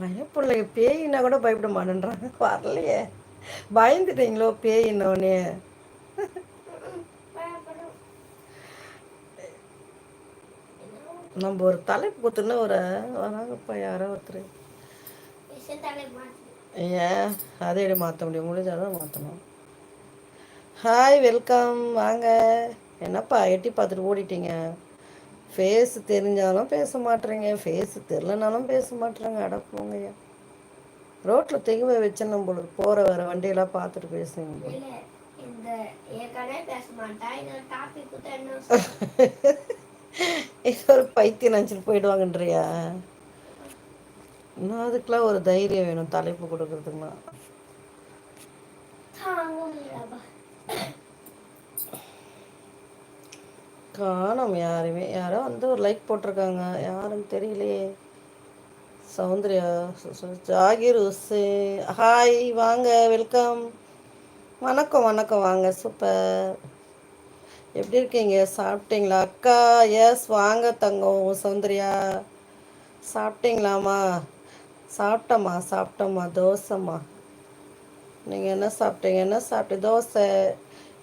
பயப்பிள்ளைங்க பேயினா கூட பயப்பட மாட்டேன்றாங்க. வரலையே. பயந்துட்டீங்களோ பேயினோடனே நம்ம ஒரு தலைப்பு கொடுத்துன்னு ஒரு வராங்கப்பா யாரோ ஒருத்தர். ஏன் அதே எப்படி மாற்ற முடியும்? முடிஞ்சாதான் மாற்றணும் ஹாய் வெல்கம் வாங்க. என்னப்பா எட்டி பார்த்துட்டு ஓடிட்டீங்க? ஃபேஸ் தெரிஞ்சாலும் பேச மாட்டேறீங்க. ஃபேஸ் தெரிலனாலும் பேச மாட்டேறாங்க. அடப்போங்கய்யா ரோட்டில் தெகுவை வச்சு நம்ம போகிற வர வண்டியெல்லாம் பார்த்துட்டு பேசுங்க இது ஒரு பைத்தியம் நினச்சிட்டு போயிடுவாங்கன்றியா? இன்னும் அதுக்கெலாம் ஒரு தைரியம் வேணும் தலைப்பு கொடுக்கறதுக்குலாம். காணோம் யாருமே யாரோ வந்து ஒரு லைக் போட்டிருக்காங்க. யாருன்னு தெரியலையே. சௌந்தர்யா ஜாகிர் உசே ஹாய் வாங்க வெல்கம் வணக்கம் வணக்கம் வாங்க சூப்பர் எப்படி இருக்கீங்க? சாப்பிட்டீங்களா? அக்கா எஸ் வாங்க தங்கம் சௌந்தர்யா. சாப்பிட்டீங்களாம்மா? சாப்பிட்டம்மா சாப்பிட்டம்மா தோசைம்மா. நீங்கள் என்ன சாப்பிட்டீங்க? என்ன சாப்பிட்டு தோசை?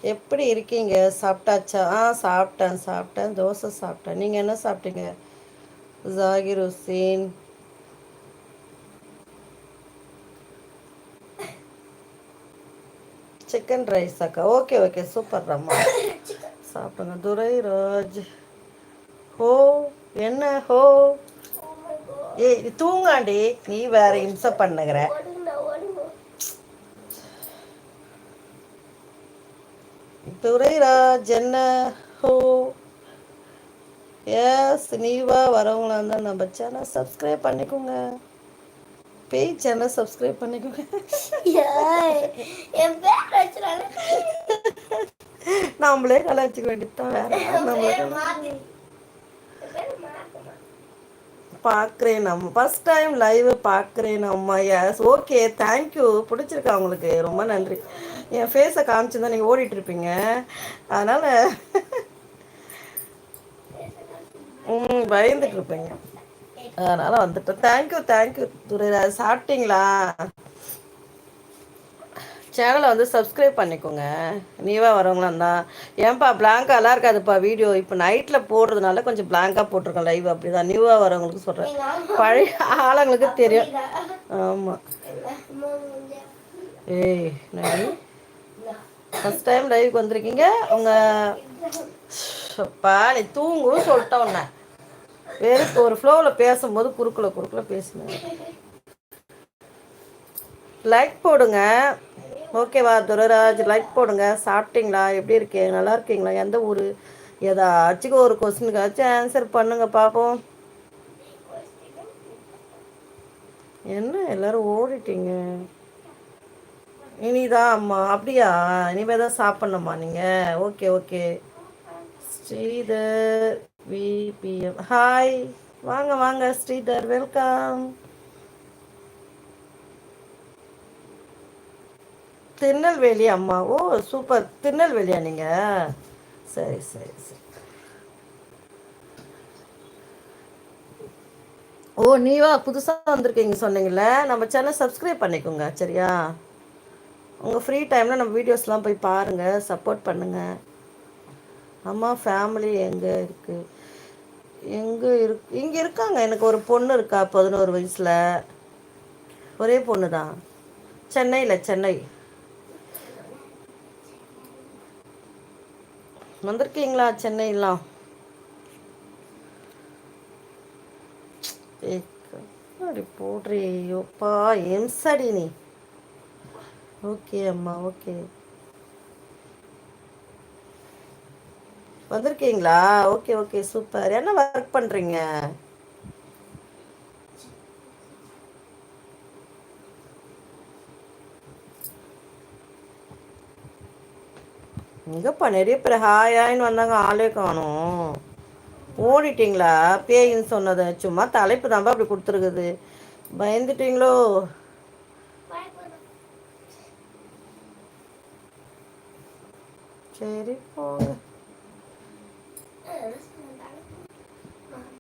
எப்படி இருக்கீங்க? சாப்பிட்டாச்சா? ஆ சாப்பிட்டேன் சாப்பிட்டேன். தோசை சாப்பிட்டேன். நீங்கள் என்ன சாப்பிட்டீங்க? ஜாகிர் ஹுசேன் சிக்கன் ரைஸ் அக்கா. ஓகே ஓகே சூப்பர் ரம்மா சாப்பிடுங்க. துரை ராஜ் ஹோ என்ன? ஹோ. ஏய் தூங்காண்டி. நீ வேற இம்சை பண்ணுகிற. துரைராஜ் ஹோ. எஸ் நீவா வரவங்களா இருந்தால் நம்ம சேனல் சப்ஸ்கிரைப் பண்ணிக்கோங்க. பேய் சேனல் சப்ஸ்கிரைப் பண்ணிக்கோங்க. நம்மளே கலாச்சிக்க வேண்டியதுதான் வேற நம்மளே பார்க்குறேன் நம்ம. ஃபஸ்ட் டைம் லைவ் பார்க்குறேன் அம்மா எஸ் ஓகே தேங்க்யூ பிடிச்சிருக்கா உங்களுக்கு? ரொம்ப நன்றி. என் ஃபேஸை காமிச்சிருந்தா நீங்கள் ஓடிட்டுருப்பீங்க அதனால் ம் பயந்துட்டு இருப்பீங்க. அதனால் வந்துட்டேன் தேங்க்யூ தேங்க்யூ துரைராஜ் சாப்பிட்டீங்களா? சேனலை வந்து சப்ஸ்கிரைப் பண்ணிக்கோங்க. நீவாக வரவங்களா தான் ஏன்பா பிளாங்காலாம் இருக்காதுப்பா வீடியோ இப்போ நைட்டில் போடுறதுனால கொஞ்சம் பிளாங்காக போட்டிருக்கோம் லைவ் அப்படி தான் நியூவாக வரவங்களுக்கு சொல்கிறேன் பழைய ஆளுங்களுக்கு தெரியும். ஆமாம் ஏய் நான் ஃபஸ்ட் டைம் லைவுக்கு வந்திருக்கீங்க. உங்கள் அப்பா நீ தூங்கும் சொல்லிட்டேன் உன்னை. வெறும் ஒரு ஃப்ளோவில் பேசும்போது குறுக்கில் குறுக்கில் பேசுனேன். லைக் போடுங்க. ஓகேவா துரராஜ்? லைக் போடுங்க. சாப்பிட்டீங்களா? எப்படி இருக்கீங்க நல்லா இருக்கீங்களா? எந்த ஊர்? ஏதாச்சும் ஒரு கொஸ்டினுக்காச்சும் ஆன்சர் பண்ணுங்க பார்ப்போம் என்ன? எல்லாரும் ஓடிட்டீங்க. இனிதான் அம்மா. அப்படியா? இனிமே தான் சாப்பிட்ணுமா நீங்கள் okay okay. Sridhar VPM hi வாங்க வாங்க. ஸ்ரீதர் வெல்கம் திருநெல்வேலி அம்மா. Oh super. திருநெல்வேலியா நீங்கள் சரி சரி சரி. ஓ நீவா புதுசாக வந்திருக்கீங்க சொன்னீங்கல்ல. நம்ம சேனல் சப்ஸ்கிரைப் பண்ணிக்கோங்க சரியா? உங்கள் ஃப்ரீ டைமில் நம்ம வீடியோஸ்லாம் போய் பாருங்கள் சப்போர்ட் பண்ணுங்கள் அம்மா ஃபேமிலி எங்கே இருக்குது எங்கே இருக்கு இங்கே இருக்காங்க. எனக்கு ஒரு பொண்ணு இருக்கா பதினோரு வயசில். ஒரே பொண்ணு தான் சென்னையில் சென்னை. வந்திருக்கீங்களா சென்னையெல்லாம்? அப்படி போடுறியோப்பா எம்சடி நீ? ஓகே அம்மா ஓகே. வந்திருக்கீங்களா? Okay okay super. என்ன ஒர்க் பண்ணுறீங்க எங்கப்பா நிறைய பேர் ஹாயாயின்னு வந்தாங்க ஆளே காணும். ஓடிட்டீங்களா? பேயின்னு சொன்னது. சும்மா தலைப்பு தான்ப்பா அப்படி கொடுத்துருக்குது. பயந்துட்டீங்களோ? சரி போங்க.